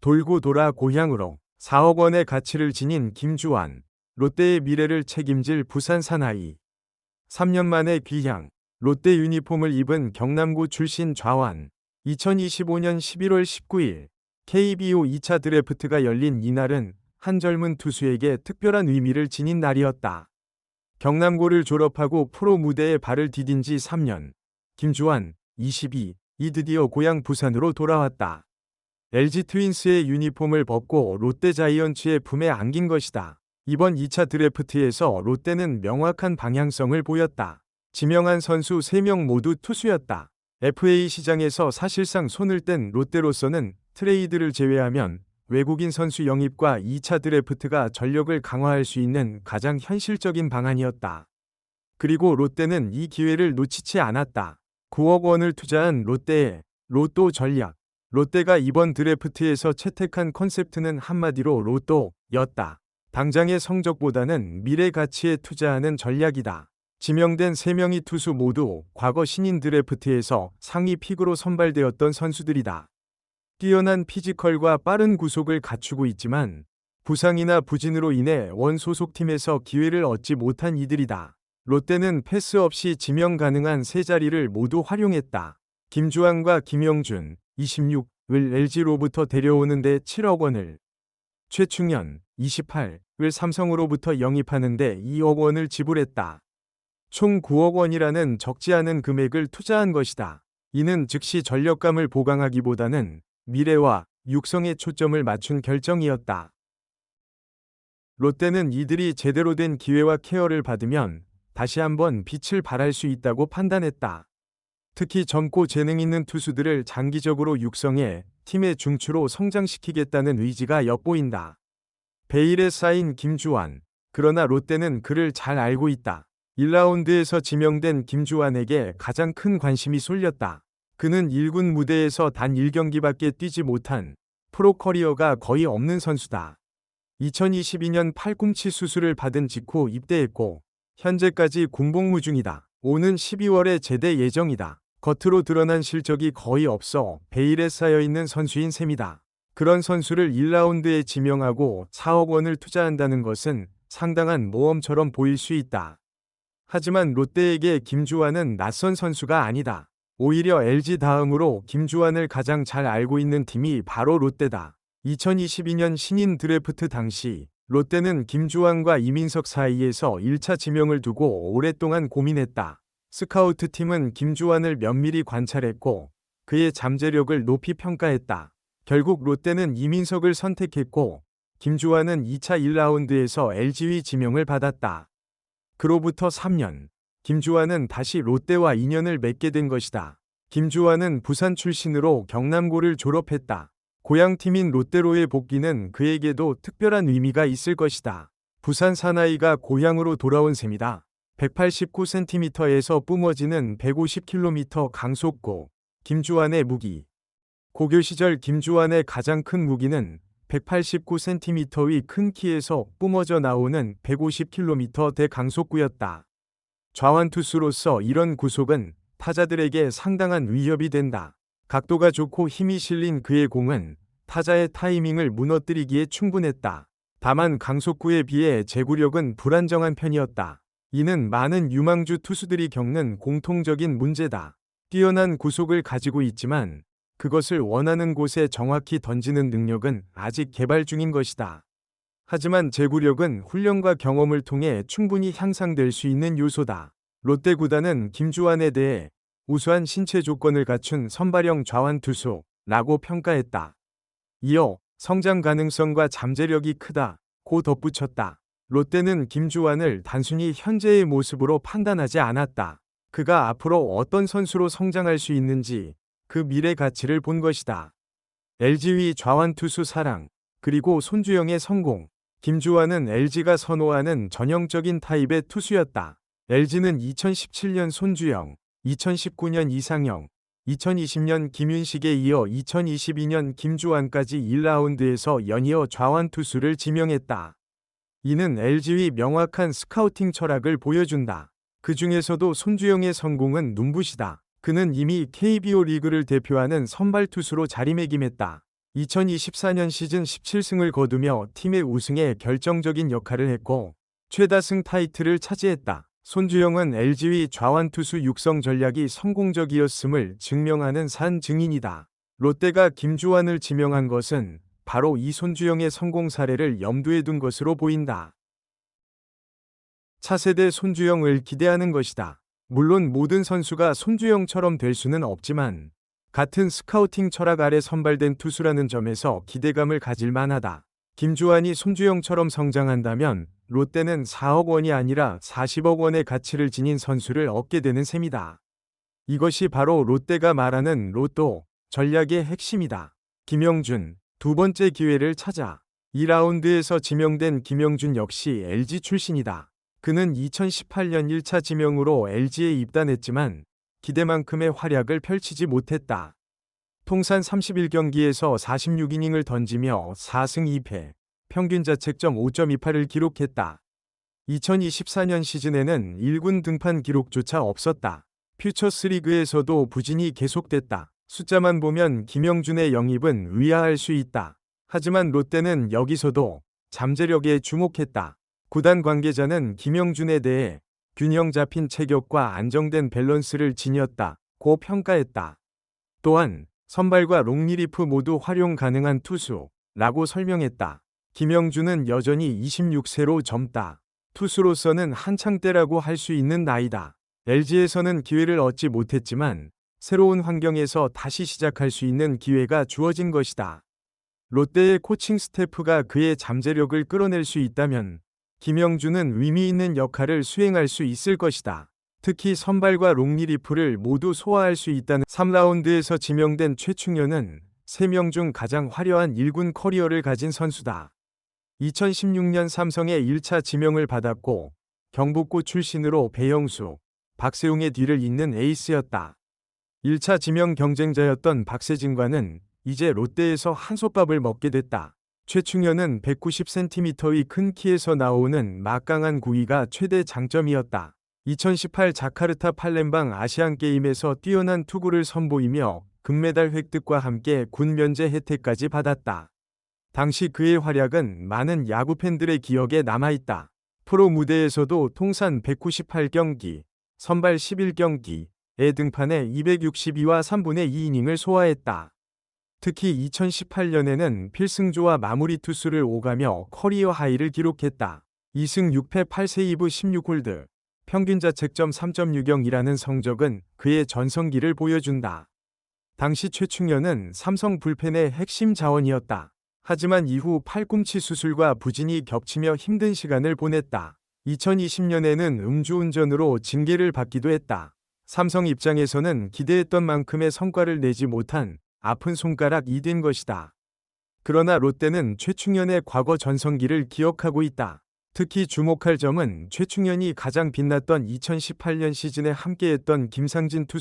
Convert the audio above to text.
돌고 돌아 고향으로 4억 원의 가치를 지닌 김주환, 롯데의 미래를 책임질 부산 사나이. 3년 만에 귀향, 롯데 유니폼을 입은 경남고 출신 좌완. 2025년 11월 19일 KBO 2차 드래프트가 열린 이날은 한 젊은 투수에게 특별한 의미를 지닌 날이었다. 경남고를 졸업하고 프로 무대에 발을 디딘 지 3년. 김주환, 22, 이 드디어 고향 부산으로 돌아왔다. LG 트윈스의 유니폼을 벗고 롯데 자이언츠의 품에 안긴 것이다. 이번 2차 드래프트에서 롯데는 명확한 방향성을 보였다. 지명한 선수 3명 모두 투수였다. FA 시장에서 사실상 손을 뗀 롯데로서는 트레이드를 제외하면 외국인 선수 영입과 2차 드래프트가 전력을 강화할 수 있는 가장 현실적인 방안이었다. 그리고 롯데는 이 기회를 놓치지 않았다. 9억 원을 투자한 롯데의 로또 전략. 롯데가 이번 드래프트에서 채택한 컨셉트는 한마디로 로또였다. 당장의 성적보다는 미래 가치에 투자하는 전략이다. 지명된 3명이 투수 모두 과거 신인 드래프트에서 상위 픽으로 선발되었던 선수들이다. 뛰어난 피지컬과 빠른 구속을 갖추고 있지만 부상이나 부진으로 인해 원 소속팀에서 기회를 얻지 못한 이들이다. 롯데는 패스 없이 지명 가능한 세 자리를 모두 활용했다. 김주환과 김영준, 26을 LG로부터 데려오는데 7억 원을, 최충현, 28을 삼성으로부터 영입하는데 2억 원을 지불했다. 총 9억 원이라는 적지 않은 금액을 투자한 것이다. 이는 즉시 전력감을 보강하기보다는 미래와 육성에 초점을 맞춘 결정이었다. 롯데는 이들이 제대로 된 기회와 케어를 받으면 다시 한번 빛을 발할 수 있다고 판단했다. 특히 젊고 재능 있는 투수들을 장기적으로 육성해 팀의 중추로 성장시키겠다는 의지가 엿보인다. 베일에 쌓인 김주환. 그러나 롯데는 그를 잘 알고 있다. 1라운드에서 지명된 김주환에게 가장 큰 관심이 쏠렸다. 그는 1군 무대에서 단 1경기밖에 뛰지 못한 프로 커리어가 거의 없는 선수다. 2022년 팔꿈치 수술을 받은 직후 입대했고 현재까지 군복무 중이다. 오는 12월에 제대 예정이다. 겉으로 드러난 실적이 거의 없어 베일에 쌓여있는 선수인 셈이다. 그런 선수를 1라운드에 지명하고 4억 원을 투자한다는 것은 상당한 모험처럼 보일 수 있다. 하지만 롯데에게 김주환은 낯선 선수가 아니다. 오히려 LG 다음으로 김주환을 가장 잘 알고 있는 팀이 바로 롯데다. 2022년 신인 드래프트 당시 롯데는 김주환과 이민석 사이에서 1차 지명을 두고 오랫동안 고민했다. 스카우트 팀은 김주환을 면밀히 관찰했고 그의 잠재력을 높이 평가했다. 결국 롯데는 이민석을 선택했고 김주환은 2차 1라운드에서 LG위 지명을 받았다. 그로부터 3년, 김주환은 다시 롯데와 인연을 맺게 된 것이다. 김주환은 부산 출신으로 경남고를 졸업했다. 고향팀인 롯데로의 복귀는 그에게도 특별한 의미가 있을 것이다. 부산 사나이가 고향으로 돌아온 셈이다. 189cm에서 뿜어지는 150km 강속고 김주환의 무기 고교 시절 김주환의 가장 큰 무기는 189cm의 큰 키에서 뿜어져 나오는 150km 대 강속구였다. 좌완 투수로서 이런 구속은 타자들에게 상당한 위협이 된다. 각도가 좋고 힘이 실린 그의 공은 타자의 타이밍을 무너뜨리기에 충분했다. 다만 강속구에 비해 제구력은 불안정한 편이었다. 이는 많은 유망주 투수들이 겪는 공통적인 문제다. 뛰어난 구속을 가지고 있지만 그것을 원하는 곳에 정확히 던지는 능력은 아직 개발 중인 것이다. 하지만 제구력은 훈련과 경험을 통해 충분히 향상될 수 있는 요소다. 롯데 구단은 김주환에 대해 우수한 신체 조건을 갖춘 선발형 좌완 투수라고 평가했다. 이어 성장 가능성과 잠재력이 크다. 고 덧붙였다. 롯데는 김주환을 단순히 현재의 모습으로 판단하지 않았다. 그가 앞으로 어떤 선수로 성장할 수 있는지 그 미래 가치를 본 것이다. LG위 좌완 투수 사랑, 그리고 손주영의 성공. 김주환은 LG가 선호하는 전형적인 타입의 투수였다. LG는 2017년 손주영, 2019년 이상영, 2020년 김윤식에 이어 2022년 김주환까지 1라운드에서 연이어 좌완 투수를 지명했다. 이는 LG의 명확한 스카우팅 철학을 보여준다. 그 중에서도 손주영의 성공은 눈부시다. 그는 이미 KBO 리그를 대표하는 선발 투수로 자리매김했다. 2024년 시즌 17승을 거두며 팀의 우승에 결정적인 역할을 했고 최다승 타이틀을 차지했다. 손주영은 LG의 좌완 투수 육성 전략이 성공적이었음을 증명하는 산 증인이다. 롯데가 김주환을 지명한 것은 바로 이 손주영의 성공 사례를 염두에 둔 것으로 보인다. 차세대 손주영을 기대하는 것이다. 물론 모든 선수가 손주영처럼 될 수는 없지만 같은 스카우팅 철학 아래 선발된 투수라는 점에서 기대감을 가질 만하다. 김주환이 손주영처럼 성장한다면 롯데는 4억 원이 아니라 40억 원의 가치를 지닌 선수를 얻게 되는 셈이다. 이것이 바로 롯데가 말하는 로또 전략의 핵심이다. 김영준 두 번째 기회를 찾아 2라운드에서 지명된 김영준 역시 LG 출신이다. 그는 2018년 1차 지명으로 LG에 입단했지만 기대만큼의 활약을 펼치지 못했다. 통산 31경기에서 46이닝을 던지며 4승 2패, 평균 자책점 5.28을 기록했다. 2024년 시즌에는 1군 등판 기록조차 없었다. 퓨처스 리그에서도 부진이 계속됐다. 숫자만 보면 김영준의 영입은 위화할 수 있다. 하지만 롯데는 여기서도 잠재력에 주목했다. 구단 관계자는 김영준에 대해 균형 잡힌 체격과 안정된 밸런스를 지녔다 고 평가했다. 또한 선발과 롱리리프 모두 활용 가능한 투수라고 설명했다. 김영준은 여전히 26세로 젊다. 투수로서는 한창 때라고 할 수 있는 나이다. LG에서는 기회를 얻지 못했지만 새로운 환경에서 다시 시작할 수 있는 기회가 주어진 것이다. 롯데의 코칭 스태프가 그의 잠재력을 끌어낼 수 있다면 김영준은 의미 있는 역할을 수행할 수 있을 것이다. 특히 선발과 롱리리프를 모두 소화할 수 있다는 3라운드에서 지명된 최충현은 3명 중 가장 화려한 1군 커리어를 가진 선수다. 2016년 삼성의 1차 지명을 받았고 경북고 출신으로 배영수, 박세웅의 뒤를 잇는 에이스였다. 1차 지명 경쟁자였던 박세진과는 이제 롯데에서 한솥밥을 먹게 됐다. 최충현은 190cm의 큰 키에서 나오는 막강한 구위가 최대 장점이었다. 2018 자카르타 팔렘방 아시안게임에서 뛰어난 투구를 선보이며 금메달 획득과 함께 군 면제 혜택까지 받았다. 당시 그의 활약은 많은 야구 팬들의 기억에 남아있다. 프로 무대에서도 통산 198경기, 선발 11경기 에 등판해 262와 3분의 2이닝을 소화했다. 특히 2018년에는 필승조와 마무리 투수를 오가며 커리어 하이를 기록했다. 2승 6패 8세 2부 16홀드. 평균 자책점 3.60이라는 성적은 그의 전성기를 보여준다. 당시 최충현은 삼성 불펜의 핵심 자원이었다. 하지만 이후 팔꿈치 수술과 부진이 겹치며 힘든 시간을 보냈다. 2020년에는 음주운전으로 징계를 받기도 했다. 삼성 입장에서는 기대했던 만큼의 성과를 내지 못한 아픈 손가락이 된 것이다. 그러나 롯데는 최충현의 과거 전성기를 기억하고 있다. 특히 주목할 점은 최충현이 가장 빛났던 2018년 시즌에 함께했던 김상진 투수